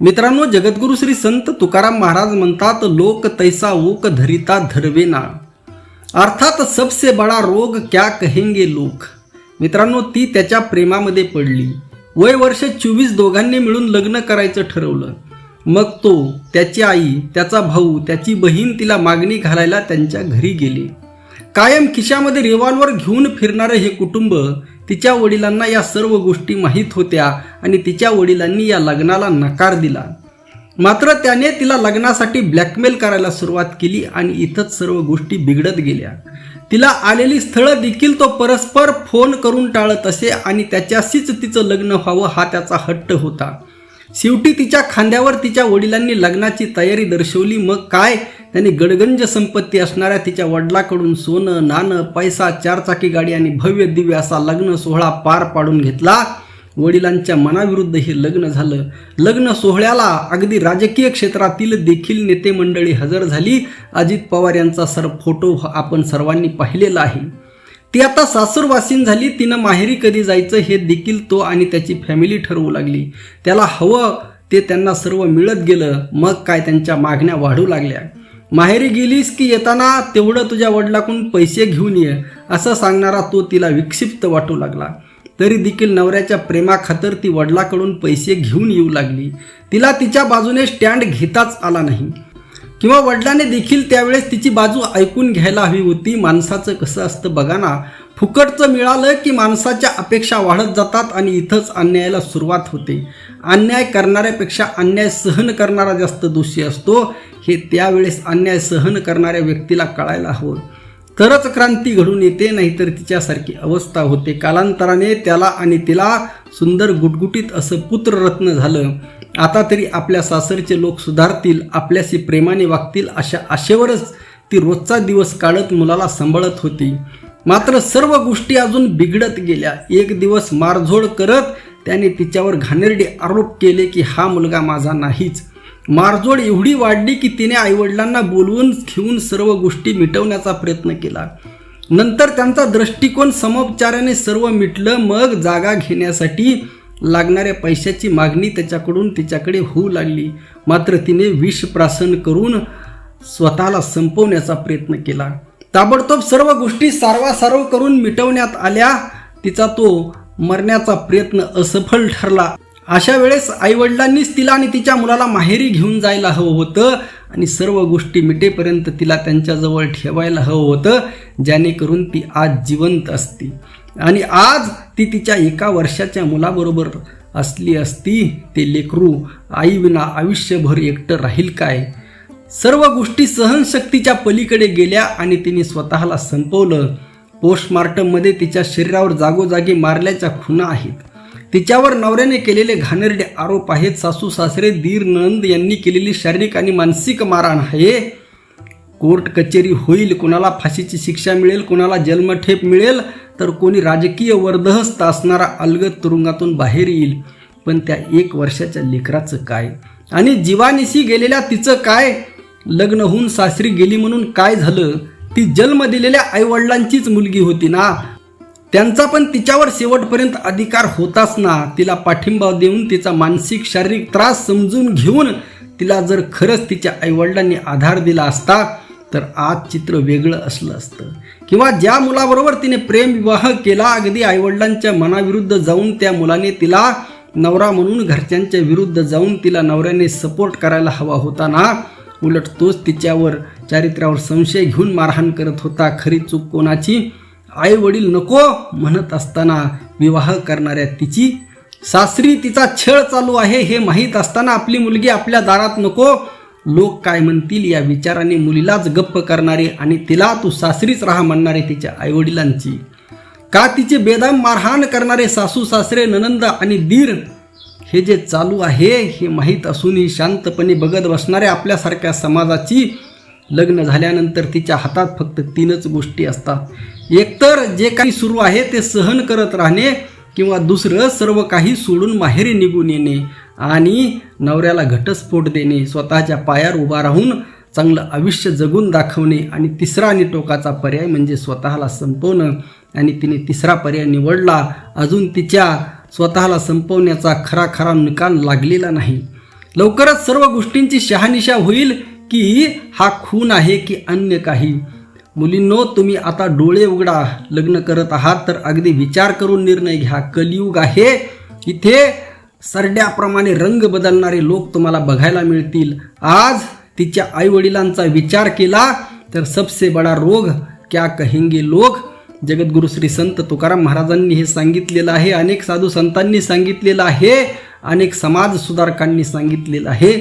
मित्रांनो जगद्गुरु श्री संत तुकाराम महाराज म्हणतात लोक तैसा ओक धरिता धरवेना अर्थात सबसे बडा रोग क्या कहेंगे लोक? मित्रांनो ती त्याच्या प्रेमामध्ये पडली. वय वर्ष चोवीस दोघांनी मिळून लग्न करायचं ठरवलं. मग तो त्याची आई त्याचा भाऊ त्याची बहीण तिला मागणी घालायला त्यांच्या घरी गेली. कायम खिशामध्ये रिव्हॉल्वर घेऊन फिरणारं हे कुटुंब तिच्या वडिलांना या सर्व गोष्टी माहीत होत्या आणि तिच्या वडिलांनी या लग्नाला नकार दिला. मात्र त्याने तिला लग्नासाठी ब्लॅकमेल करायला सुरुवात केली आणि इथंच सर्व गोष्टी बिघडत गेल्या. तिला आलेली स्थळं देखील तो परस्पर फोन करून टाळत असे आणि त्याच्याशीच तिचं लग्न व्हावं हा त्याचा हट्ट होता. शेवटी तिच्या खांद्यावर तिच्या वडिलांनी लग्नाची तयारी दर्शवली. मग काय? त्यांनी गडगंज संपत्ती असणाऱ्या तिच्या वडिलाकडून सोनं नाणं पैसा चारचाकी गाडी आणि भव्य दिव्य असा लग्न सोहळा पार पाडून घेतला. वडिलांच्या मनाविरुद्ध हे लग्न झालं. लग्न सोहळ्याला अगदी राजकीय क्षेत्रातील देखील नेते मंडळी हजर झाली. अजित पवार यांचा सर फोटो आपण सर्वांनी पाहिलेला आहे. ती आता सासूरवासीन झाली तिनं माहेरी कधी जायचं हे देखील तो आणि त्याची फॅमिली ठरवू लागली. त्याला हवं ते त्यांना सर्व मिळत गेलं मग काय त्यांच्या मागण्या वाढू लागल्या. माहेरी गेलीस की येताना तेवढं तुझ्या वडिलाकडून पैसे घेऊन ये असं सांगणारा तो तिला विक्षिप्त वाटू लागला. तरी देखील नवऱ्याच्या प्रेमाखातर ती वडिलाकडून पैसे घेऊन येऊ लागली. तिला तिच्या बाजूने स्टँड घेताच आला नाही. किंवा वडिलांनी देखील त्यावेळेस तिची बाजू ऐकून घ्यायला हवी होती. माणसाचं कसं असतं बघा ना. फुकटचं मिळालं की माणसाच्या अपेक्षा वाढत जातात आणि इथंच अन्यायाला सुरुवात होते. अन्याय करणाऱ्यापेक्षा अन्याय सहन करणारा जास्त दोषी असतो. हे त्यावेळेस अन्याय सहन करणाऱ्या व्यक्तीला कळायला हवं. तरच क्रांती घडून येते नाहीतर तिच्यासारखी अवस्था होते. कालांतराने त्याला आणि तिला सुंदर गुटगुटीत असं पुत्ररत्न झालं. आता तरी आपल्या सासरचे लोक सुधारतील आपल्याशी प्रेमाने वागतील अशा आशेवरच ती रोजचा दिवस काढत मुलाला सांभाळत होती. मात्र सर्व गोष्टी अजून बिघडत गेल्या. एक दिवस मारझोड करत त्याने तिच्यावर घाणेरडे आरोप केले की हा मुलगा माझा नाहीच. मारझोड एवढी वाढली की तिने आईवडिलांना बोलवून घेऊन सर्व गोष्टी मिटवण्याचा प्रयत्न केला. नंतर त्यांचा दृष्टिकोन समोपचाराने सर्व मिटलं. मग जागा घेण्यासाठी लागणाऱ्या पैशाची मागणी त्याच्याकडून तिच्याकडे होऊ लागली. मात्र तिने विष प्राशन करून स्वतःला संपवण्याचा प्रयत्न केला. ताबडतोब सर्व गोष्टी सारवासारव करून मिटवण्यात आल्या. तिचा तो मरण्याचा प्रयत्न असफल ठरला. अशा वेळेस आईवडिलांनीच तिला आणि तिच्या मुलाला माहेरी घेऊन जायला हवं होतं आणि सर्व गोष्टी मिटेपर्यंत तिला त्यांच्याजवळ ठेवायला हवं होतं जेणेकरून ती आज जिवंत असती. आणि आज ती तिच्या एका वर्षाच्या मुलाबरोबर असली असती ते लेकरू आईविना आयुष्यभर एकटं राहील काय? सर्व गोष्टी सहनशक्तीच्या पलीकडे गेल्या आणि तिने स्वतःला संपवलं. पोस्टमार्टममध्ये तिच्या शरीरावर जागोजागी मारल्याच्या खुणा आहेत. तिच्यावर नवऱ्याने केलेले घाणेरडे आरोप आहेत सासू सासरे दीर नंद यांनी केलेली शारीरिक आणि मानसिक मारहाण आहे. कोर्ट कचेरी होईल कोणाला फाशीची शिक्षा मिळेल कोणाला जन्मठेप मिळेल तर कोणी राजकीय वर्धहस्त असणारा अलगद तुरुंगातून बाहेर येईल. पण त्या एक वर्षाच्या लेकराचं काय? आणि जीवानिशी गेलेल्या तिचं काय? लग्न होऊन सासरी गेली म्हणून काय झालं? ती जन्म दिलेल्या आईवडिलांचीच मुलगी होती ना? त्यांचा पण तिच्यावर शेवटपर्यंत अधिकार होताच ना? तिला पाठिंबा देऊन तिचा मानसिक शारीरिक त्रास समजून घेऊन तिला जर खरंच तिच्या आईवडिलांनी आधार दिला असता तर आज चित्र वेगळं असलं असतं. किंवा ज्या मुलाबरोबर तिने प्रेम विवाह केला अगदी आईवडिलांच्या मनाविरुद्ध जाऊन त्या मुलाने तिला नवरा म्हणून घरच्यांच्या विरुद्ध जाऊन तिला नवऱ्याने सपोर्ट करायला हवा होता ना उलट तोच तिच्यावर चारित्र्यावर संशय घेऊन मारहाण करत होता. खरी चूक कोणाची? आई वडील नको म्हणत असताना विवाह करणाऱ्या तिची. सासरी तिचा छळ चालू आहे हे माहीत असताना आपली मुलगी आपल्या दारात नको लोक काय म्हणतील या विचाराने मुलीलाच गप्प करणारे आणि तिला तू सासरीच राहा म्हणणारे तिच्या आईवडिलांची. का तिचे बेदम मारहाण करणारे सासू सासरे ननंद आणि दीर हे जे चालू आहे हे माहीत असूनही शांतपणे बघत बसणाऱ्या आपल्यासारख्या समाजाची लग्न झाल्यानंतर तिच्या हातात फक्त तीनच गोष्टी असतात. एकतर जे काही सुरू आहे ते सहन करत राहणे किंवा दुसरं सर्व काही सोडून माहेरी निघून येणे. आणि नवऱ्याला घटस्फोट देणे स्वतःच्या पायावर उभा राहून चांगलं आयुष्य जगून दाखवणे आणि तिसरा आणि टोकाचा पर्याय म्हणजे स्वतःला संपवणं. आणि तिने तिसरा पर्याय निवडला. अजून तिच्या स्वतःला संपवण्याचा खरा खरा निकाल लागलेला नाही. लवकरच सर्व गोष्टींची शहानिशा होईल की हा खून आहे की अन्य काही. मुलींनो तुम्ही आता डोळे उघडा. लग्न करत आहात तर अगदी विचार करून निर्णय घ्या. कलियुग आहे. इथे सरड्याप्रमाणे रंग बदलणारे लोक तुम्हाला बघायला मिळतील. आज तिच्या आईवडिलांचा विचार केला तर सबसे बडा रोग क्या कहेंगे लोक? जगद्गुरु श्री संत तुकाराम महाराजांनी हे सांगितलेलं आहे अनेक साधू संतांनी सांगितलेलं आहे अनेक समाज सुधारकांनी सांगितलेलं आहे.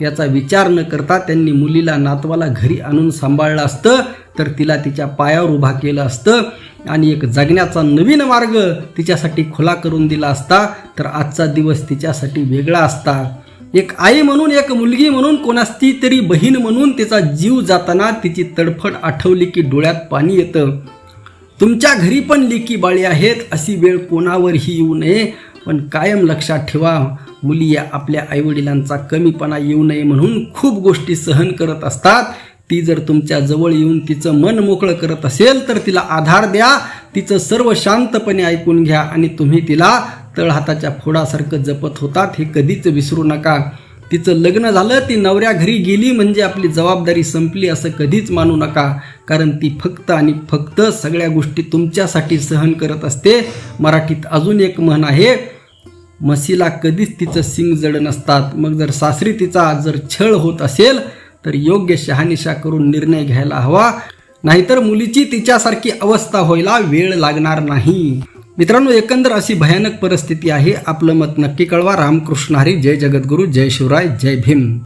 याचा विचार न करता त्यांनी मुलीला नातवाला घरी आणून सांभाळलं असतं तर तिला तिच्या पायावर उभा केलं असतं. आणि एक जगण्याचा नवीन मार्ग तिच्यासाठी खुला करून दिला असता तर आजचा दिवस तिच्यासाठी वेगळा असता. एक आई म्हणून एक मुलगी म्हणून कोणाची तरी बहीण म्हणून तिचा जीव जाताना तिची तडफड आठवली की डोळ्यात पाणी येतं. तुमच्या घरी पण लेकी बाळी आहेत अशी वेळ कोणावरही येऊ नये. पण कायम लक्षात ठेवा मुली या आपल्या आईवडिलांचा कमीपणा येऊ नये म्हणून खूप गोष्टी सहन करत असतात. ती जर तुमच्या जवळ येऊन तिचं मन मोकळं करत असेल तर तिला आधार द्या. तिचं सर्व शांतपणे ऐकून घ्या आणि तुम्ही तिला तळहाताच्या फोडासारखं जपत होतात हे कधीच विसरू नका. तिचं लग्न झालं ती नवऱ्या घरी गेली म्हणजे आपली जबाबदारी संपली असं कधीच मानू नका. कारण ती फक्त आणि फक्त सगळ्या गोष्टी तुमच्यासाठी सहन करत असते. मराठीत अजून एक म्हण आहे म्हशीला कधीच तिचं सिंग जड नसतात. मग जर सासरी तिचा जर छळ होत असेल तर योग्य शहानिशा करून निर्णय घ्यायला हवा. नाहीतर मुलीची तिच्यासारखी अवस्था व्हायला वेळ लागणार नाही. मित्रांनो एकंदर अशी भयानक परिस्थिती आहे. आपलं मत नक्की कळवा. रामकृष्ण हरी. जय जगद्गुरू. जय शिवराय. जय भीम.